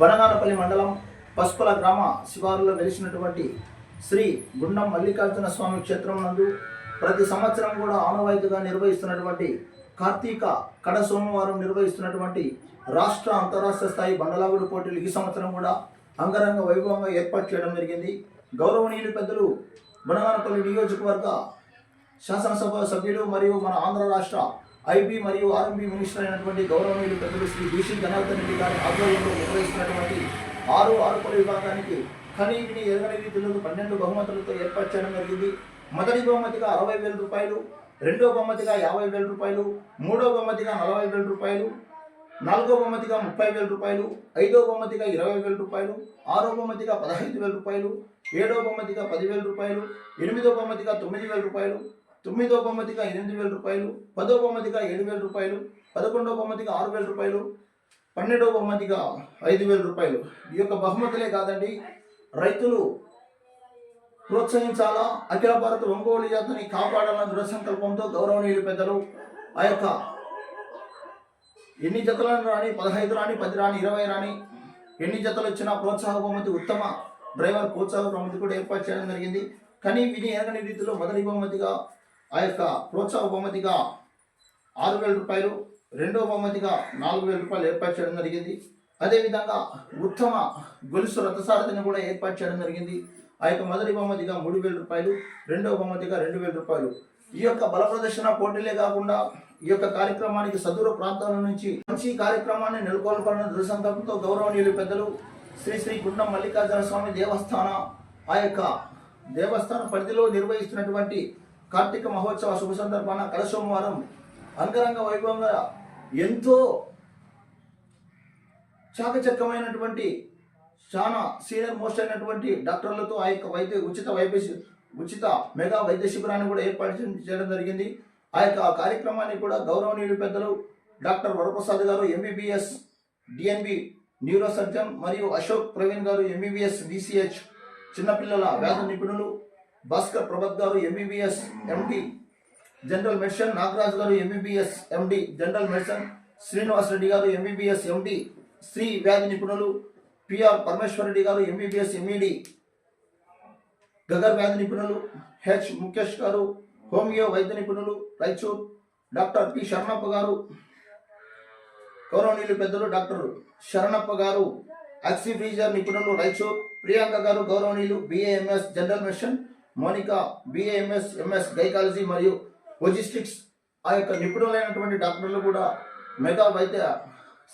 బనగానపల్లి మండలం పసుపల గ్రామ శివారులో వెలిసినటువంటి శ్రీ గుండం మల్లికార్జున స్వామి క్షేత్రం నందు ప్రతి సంవత్సరం కూడా ఆనవాయితీగా నిర్వహిస్తున్నటువంటి కార్తీక కడ సోమవారం నిర్వహిస్తున్నటువంటి రాష్ట్ర అంతరాష్ట్ర స్థాయి బండలాగుడు పోటీలు ఈ సంవత్సరం కూడా అంగరంగ వైభవంగా ఏర్పాటు చేయడం జరిగింది. గౌరవనీయులు పెద్దలు బనగానపల్లి నియోజకవర్గ శాసనసభ సభ్యులు మరియు మన ఆంధ్ర రాష్ట్ర ఐబీ మరియు ఆర్ఎంబీ మినిస్టర్ అయినటువంటి గౌరవనీయులు పెద్దలు శ్రీ బీసీ జనార్దన్ రెడ్డి గారి ఆధ్వర్యంలో నిర్వహిస్తున్నటువంటి ఆరు ఆరుపల విభాగానికి కనీవిని విని ఎరగని పన్నెండు బహుమతులతో ఏర్పాటు చేయడం జరిగింది. మొదటి బహుమతిగా అరవై వేల రూపాయలు రెండో బహుమతిగా యాభై వేల రూపాయలు మూడో బహుమతిగా నలభై వేల రూపాయలు నాలుగో బహుమతిగా ముప్పై వేల రూపాయలు ఐదో బహుమతిగా ఇరవై వేల రూపాయలు ఆరో బహుమతిగా పదహైదు వేల రూపాయలు ఏడో బహుమతిగా పదివేల రూపాయలు ఎనిమిదో బహుమతిగా తొమ్మిది వేల రూపాయలు తొమ్మిదో బహుమతిగా ఎనిమిది వేల రూపాయలు పదో బహుమతిగా ఏడు వేల రూపాయలు పదకొండో బహుమతిగా ఆరు వేల రూపాయలు పన్నెండో బహుమతిగా ఐదు వేల రూపాయలు. ఈ యొక్క బహుమతులే కాదండి రైతులు ప్రోత్సహించాలా? అఖిల భారత ఒంగోలు జాతిని కాపాడాలన్న దృఢ సంకల్పంతో గౌరవనీయులు పెద్దలు ఆ యొక్క ఎన్ని జతలను రాని పదహైదు రాని పది రాని ఇరవై రాని ఎన్ని జతలు వచ్చినా ప్రోత్సాహ బహుమతి ఉత్తమ డ్రైవర్ ప్రోత్సాహ బహుమతి కూడా ఏర్పాటు చేయడం జరిగింది. కానీ విని ఎరగని రీతిలో మొదటి బహుమతిగా ఆ యొక్క ప్రోత్సాహ బహుమతిగా ఆరు వేల రూపాయలు రెండవ బహుమతిగా నాలుగు వేల రూపాయలు ఏర్పాటు చేయడం జరిగింది. అదేవిధంగా ఉత్తమ గొలుసు రథసారథిని కూడా ఏర్పాటు చేయడం జరిగింది. ఆ యొక్క మొదటి బహుమతిగా మూడు వేల రూపాయలు రెండవ బహుమతిగా రెండు వేల రూపాయలు. ఈ యొక్క బల ప్రదర్శన పోటీలే కాకుండా ఈ యొక్క కార్యక్రమానికి సదూర ప్రాంతాల నుంచి మంచి కార్యక్రమాన్ని నెలకొల్పాలన్న దృఢ సంకల్పంతో గౌరవనీయులు పెద్దలు శ్రీ శ్రీ గుండం మల్లికార్జున స్వామి దేవస్థాన ఆ యొక్క దేవస్థాన పరిధిలో నిర్వహిస్తున్నటువంటి కార్తీక మహోత్సవ శుభ సందర్భాన కళ సోమవారం అంగరంగ వైభవంగా ఎంతో చాకచక్యమైనటువంటి చాలా సీనియర్ మోస్ట్ అయినటువంటి డాక్టర్లతో ఆ యొక్క వైద్య ఉచిత వైద్య ఉచిత మెగా వైద్య శిబిరాన్ని కూడా ఏర్పాటు చేయడం జరిగింది. ఆ యొక్క కార్యక్రమాన్ని కూడా గౌరవనీయులు పెద్దలు డాక్టర్ వరప్రసాద్ గారు ఎంబీబీఎస్ డిఎన్బి న్యూరో సర్జన్ మరియు అశోక్ ప్రవీణ్ గారు ఎంబీబీఎస్ విసిహెచ్ చిన్నపిల్లల వ్యాధి నిపుణులు భాస్కర్ ప్రభత్ గారు MBBS MD general medicine Nagaraj గారు MBBS MD general medicine Srinivas Reddy గారు ఎంబీబీఎస్ ఎండి స్త్రీ వ్యాధి నిపుణులు పిఆర్ పరమేశ్వర్ రెడ్డి గారు ఎంబీబీఎస్ ఎంఈడి గగర్ వ్యాధి నిపుణులు హెచ్ ముఖేష్ గారు హోమియో వైద్య నిపుణులు రైచూర్ డాక్టర్ పి శరణప్ప గారు గౌరవనీయులు పెద్దలు డాక్టర్ శరణప్ప గారు ఆక్సిఫ్రీజర్ నిపుణులు రైచూర్ ప్రియాంక గారు గౌరవనీయులు BAMS general mission Monika BAMS MS gynaecology మరియు లొజిస్టిక్స్ ఆ యొక్క నిపుణులైనటువంటి డాక్టర్లు కూడా మెగా వైద్య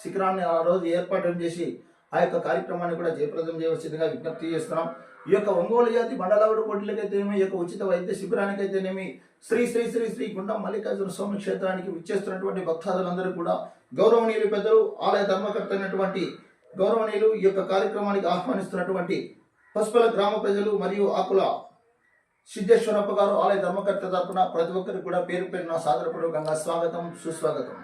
శిఖరాన్ని ఆ రోజు ఏర్పాటు చేసి ఆ యొక్క కార్యక్రమాన్ని కూడా జయప్రదం చేయవలసిందిగా విజ్ఞప్తి చేస్తున్నాం. ఈ యొక్క ఒంగోలు జాతి బండలాగుడు పోటీలకైతేనేమి ఈ యొక్క ఉచిత వైద్య శిబిరానికైతేనేమి శ్రీ శ్రీ శ్రీ శ్రీ గుండం మల్లికార్జున స్వామి క్షేత్రానికి విచ్చేస్తున్నటువంటి భక్తాదులందరూ కూడా గౌరవనీయులు పెద్దలు ఆలయ ధర్మకర్త అయినటువంటి గౌరవనీయులు ఈ యొక్క కార్యక్రమానికి ఆహ్వానిస్తున్నటువంటి పసుపల గ్రామ ప్రజలు మరియు ఆకుల సిద్ధేశ్వరప్ప గారు ఆలయ ధర్మకర్త తరపున ప్రతి ఒక్కరికి కూడా పేరు పేరున సాదరపూర్వకంగా స్వాగతం సుస్వాగతం.